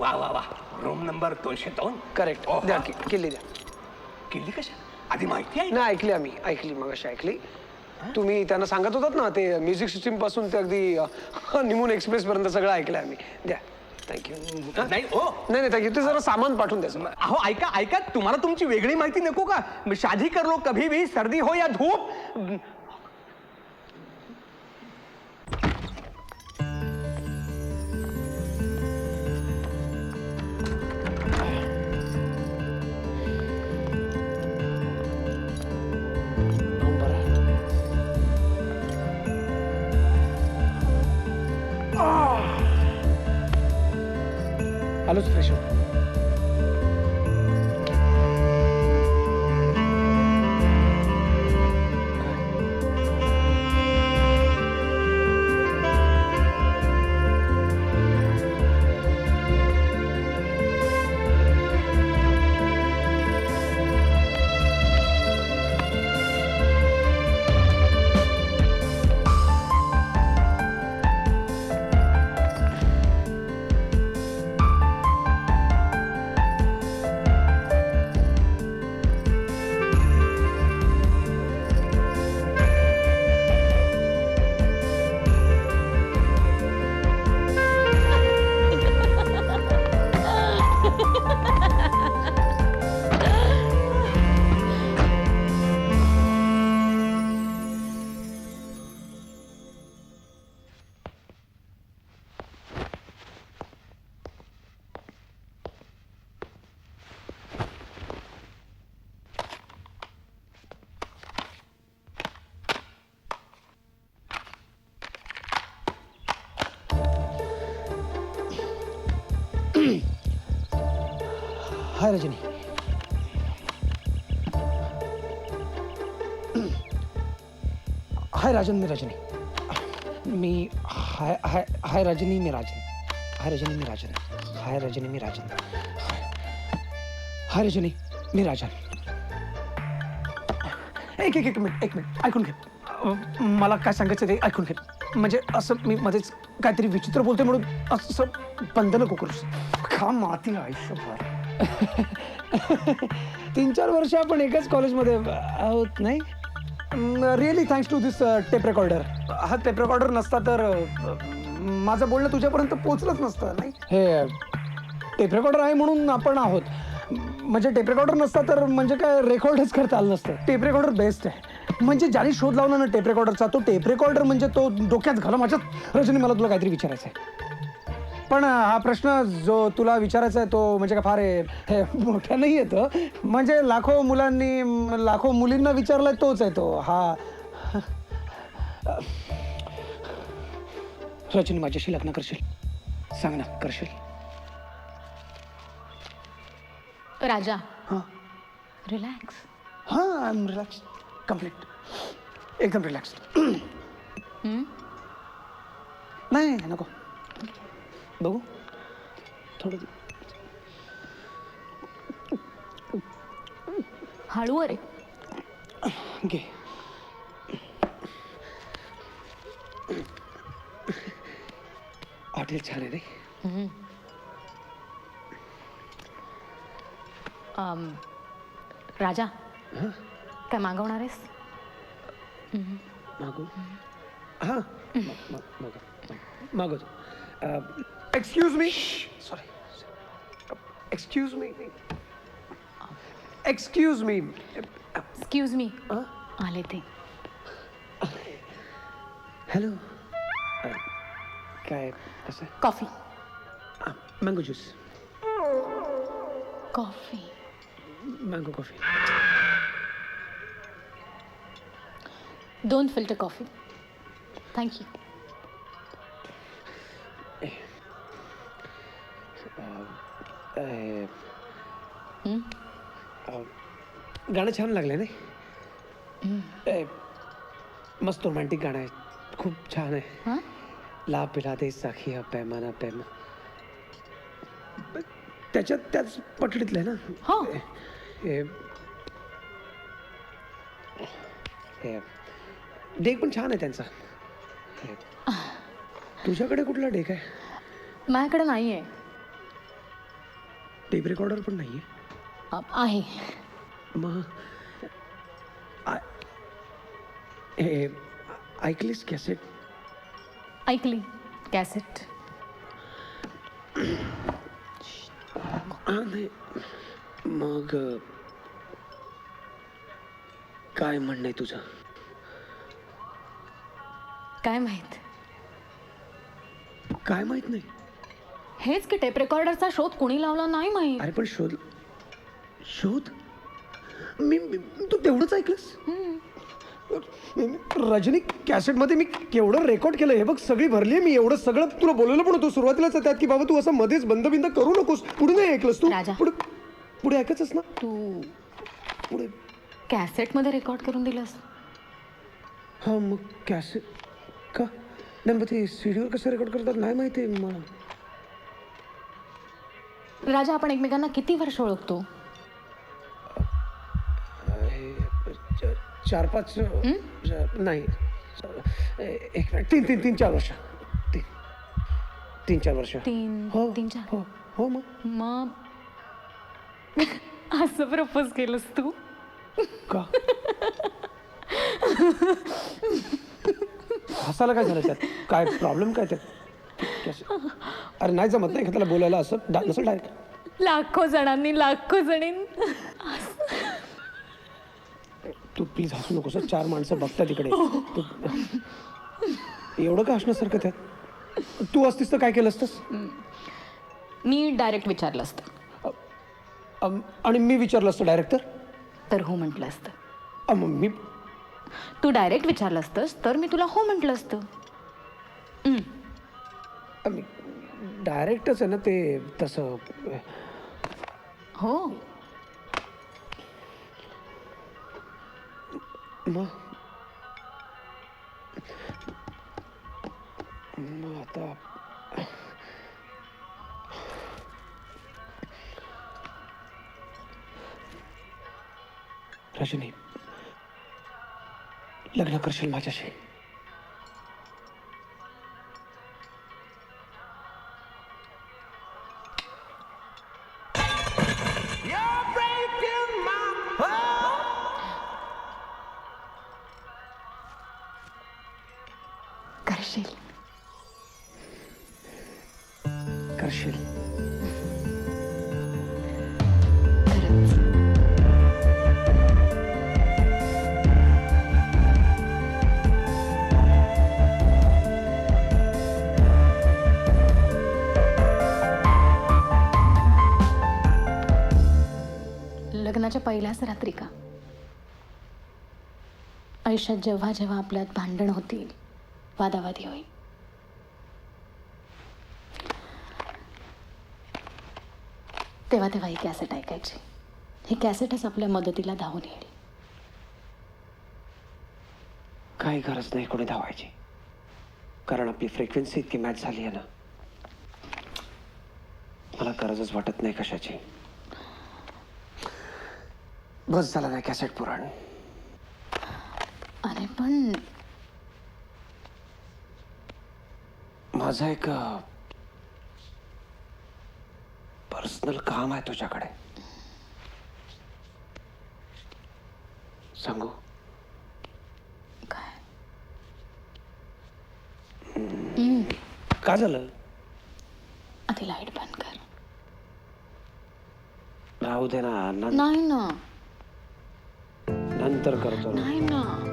वा वा वा. रूम नंबर दोनशे दोन? करेक्ट ओहो. द्या कि- किल्ली द्या. किल्ली कशा? आधी माहिती आहे? नाही ऐकली आम्ही. ऐकली मग अशी ऐकली. तुम्ही त्यांना सांगत होतात ना ते म्युझिक सिस्टीमपासून ते अगदी निमून एक्सप्रेस पर्यंत सगळं ऐकलं आम्ही. द्या. थँक्यू नाही नाही ओ. नाही थँक्यू ते जरा सामान पाठवून द्यायचं अहो ऐका ऐका. तुम्हाला तुमची वेगळी माहिती नको का? शादी कर लो कभी भी सर्दी हो या धूप. हाय रजनी. हाय राजन मी रजनी. मी हाय हाय हाय रजनी मी राजन. हाय रजनी मी राजन. हाय रजनी मी राजन. हाय रजनी मी राजन. एक एक एक मिनिट एक मिनिट. ऐकून घे. मला काय सांगायचं ते ऐकून घे. म्हणजे असं मी मध्येच काहीतरी विचित्र बोलते म्हणून असं बंद नको करूस का माती आयुष्यभर. तीन चार वर्ष आपण एकाच कॉलेजमध्ये आहोत नाही? Really thanks to this tape recorder हा टेप रेकॉर्डर नसता तर माझं बोलणं तुझ्यापर्यंत पोचलंच नसतं नाही? हे टेप रेकॉर्डर आहे म्हणून आपण आहोत. म्हणजे टेप रेकॉर्डर नसता तर म्हणजे काय रेकॉर्डच करता आलं नसतं. टेप रेकॉर्डर बेस्ट आहे. म्हणजे ज्याने शोध लावला ना टेप रेकॉर्डरचा तो टेप रेकॉर्डर म्हणजे तो डोक्यात घाला माझ्यात रजनी मला तुला काहीतरी विचारायचं आहे पण हा प्रश्न जो तुला विचारायचा आहे तो म्हणजे का फार हे- हे मोठा नाही येतं म्हणजे लाखो मुलांनी लाखो मुलींना विचारलाय तोच आहे तो. हा. रजनी माझ्याशी लग्न करशील? सांग ना करशील? राजा. हां. रिलॅक्स हां आय एम रिलॅक्स कंप्लीट एकदम रिलॅक्स नाही नको. बघू. थोडं हळू अरे घे. हॉटेल छान आहे रे. अम, राजा काय मागवणार आहेस? मागू? हां. मागव मागवतो excuse me sorry excuse me excuse me excuse me आले ते हॅलो काय कसं coffee mango juice coffee mango coffee दोन फिल्टर कॉफी थँक्यू गाणं छान लागलं नाही? ए, मस्त रोमॅन्टिक गाणं आहे. खूप छान आहे. हां? ला पिला दे साखिया पैमाना पैमा त्याच्यात त्याच पटडीतलं आहे ना? हो. हे हे डेक पण छान आहे त्यांचा. हे. तुझ्याकडे कुठला डेक आहे? माझ्याकडे नाही आहे टेप रेकॉर्डर पण नाही अ, आहे. मग आ- हे ऐकलीस कॅसेट? ऐकली. कॅसेट. हां नाही. मग अ, काय म्हणणं आहे तुझं? काय माहीत? काय माहीत नाही. हेच की टेप रेकॉर्डरचा शोध कुणी लावला नाही माहीत? अरे पण शोध शोध? मी मी- तू तेवढंच ऐकलंस? रजनी कॅसेटमध्ये मी केवढं रेकॉर्ड केलं हे बघ सगळी भरली आहे मी एवढं सगळं तुला बोलवलं पण होतो सुरुवातीलाच त्यात की बाबा तू असं मध्येच बंद बिंद करू नकोस पुढे नाही ऐकलंस तू राजा. पुढे पुढे ऐकायचंच ना? तू पुढे. कॅसेटमध्ये रेकॉर्ड करून दिलंस? हां मग कॅसेट का? नाही मग ते सीडीवर कसं रेकॉर्ड करतात नाही माहिती आहे मला. राजा आपण एकमेकांना किती वर्ष ओळखतो? च- चार पाच च- नाही. एक मिनिट तीन तीन तीन चार वर्ष. तीन. तीन चार वर्ष. तीन हो तीन चार. हो हो मग. मग? असं प्रपोज केलंस तू? का? हसायला काय झालं त्यात? काय प्रॉब्लेम काय त्यात? अरे नाही जमत नाही एखाद्याला बोलायला असं. डा- नसेल डायरेक्ट लाखो जणांनी लाखो जणीं. तू प्लीज हसू नकोस हं. चार माणसं बघतात तिकडे तू- एवढं का हसण्यासारखं त्यात? तू असतीस तर काय केलं असतंस? मी डायरेक्ट विचारलं असतं. अम, आणि मी विचारलं असतं डायरेक्ट तर? तर हो म्हटलं असतं. अम, मी तू डायरेक्ट विचारलं असतंस तर मी तुला हो म्हटलं असतं. डायरेक्टच आहे ना ते तसं. हो. मग? मग आता रजनी लग्न करशील माझ्याशी? करशील? करशील. लग्नाच्या पहिल्याच रात्री का आयुष्यात जेव्हा जेव्हा आपल्यात भांडण होतील वादावादी होईल. तेव्हा तेव्हा ही कॅसेट ऐकायची. ही कॅसेटच आपल्या मदतीला धावून येईल. काही गरज नाही कोणी धावायची. कारण आपली फ्रिक्वेन्सी इतकी मॅच झाली आहे ना. मला गरजच वाटत नाही कशाची. बस झाला नाही कॅसेट पुराण. अरे पण माझं एक पर्सनल काम आहे तुझ्याकडे. सांगू? काय? का झालं? आधी लाइट बंद कर. राहू दे ना नं- नाही ना. नंतर करतो. ना नाही ना.